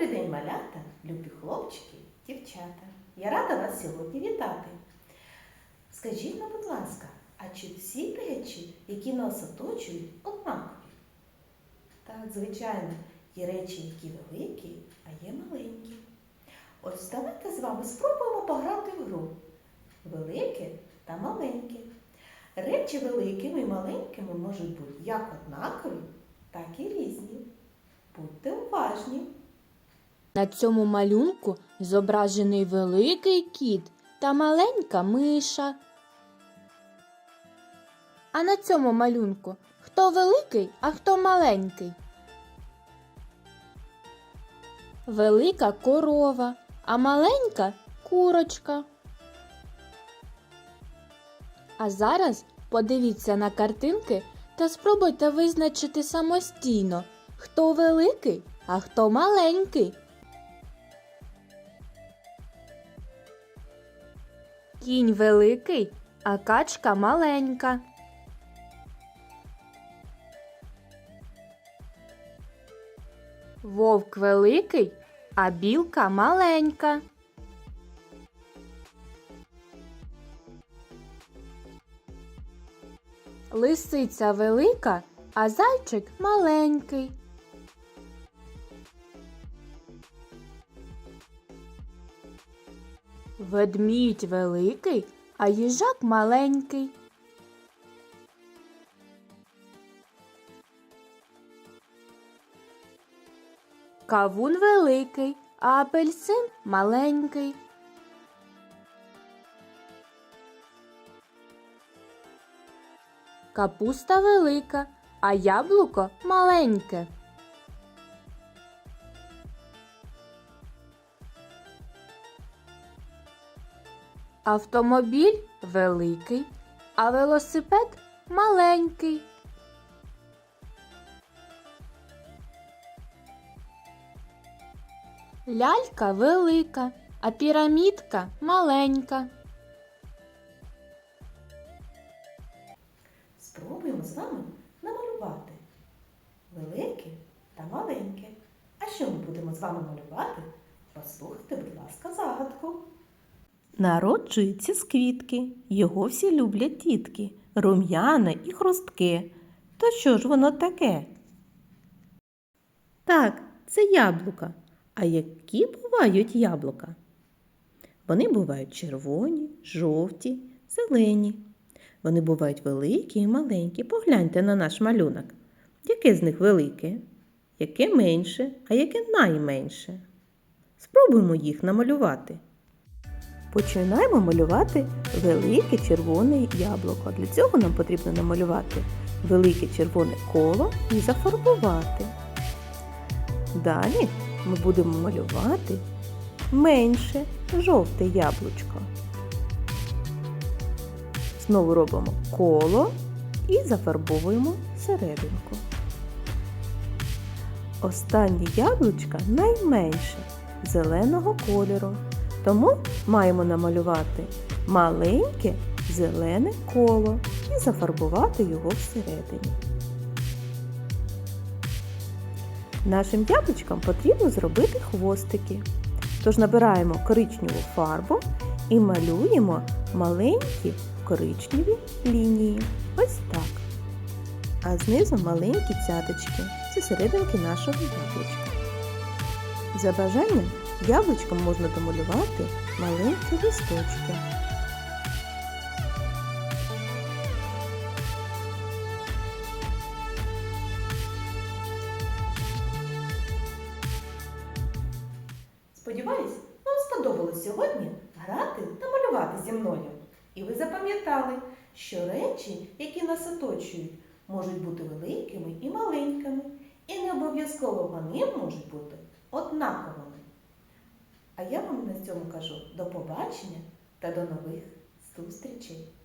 Добрий день, малята, любі хлопчики, дівчата. Я рада вас сьогодні вітати. Скажіть нам, будь ласка, а чи всі речі, які нас оточують, однакові? Так, звичайно, є речі, які великі, а є маленькі. Ось давайте з вами спробуємо пограти в гру. Велике та маленьке. Речі великими і маленькими можуть бути як однакові, так і різні. Будьте уважні. На цьому малюнку зображений великий кіт та маленька миша. А на цьому малюнку хто великий, а хто маленький? Велика корова, а маленька курочка. А зараз подивіться на картинки та спробуйте визначити самостійно, хто великий, а хто маленький. Кінь великий, а качка маленька. Вовк великий, а білка маленька. Лисиця велика, а зайчик маленький. Ведмідь великий, а їжак маленький. Кавун великий, а апельсин маленький. Капуста велика, а яблуко маленьке. Автомобіль великий, а велосипед маленький. Лялька велика, а пірамідка маленька. Спробуємо з вами намалювати велике та маленьке. А що ми будемо з вами малювати? Послухайте, будь ласка, загадку. Народжується з квітки, його всі люблять тітки, рум'яне і хрустке. То що ж воно таке? Так, це яблука. А які бувають яблука? Вони бувають червоні, жовті, зелені. Вони бувають великі і маленькі. Погляньте на наш малюнок. Яке з них велике? Яке менше, а яке найменше? Спробуємо їх намалювати. Починаємо малювати велике червоне яблуко. Для цього нам потрібно намалювати велике червоне коло і зафарбувати. Далі ми будемо малювати менше жовте яблучко. Знову робимо коло і зафарбовуємо серединку. Останнє яблучко найменше зеленого кольору. Тому маємо намалювати маленьке зелене коло і зафарбувати його всередині. Нашим яблучкам потрібно зробити хвостики. Тож набираємо коричневу фарбу і малюємо маленькі коричневі лінії. Ось так. А знизу маленькі цяточки. Це серединки нашого яблучка. За бажанням яблучком можна домалювати маленькі листочки. Сподіваюсь, вам сподобалось сьогодні грати та малювати зі мною. І ви запам'ятали, що речі, які нас оточують, можуть бути великими і маленькими, і не обов'язково вони можуть бути однаковими. А я вам на цьому кажу до побачення та до нових зустрічей!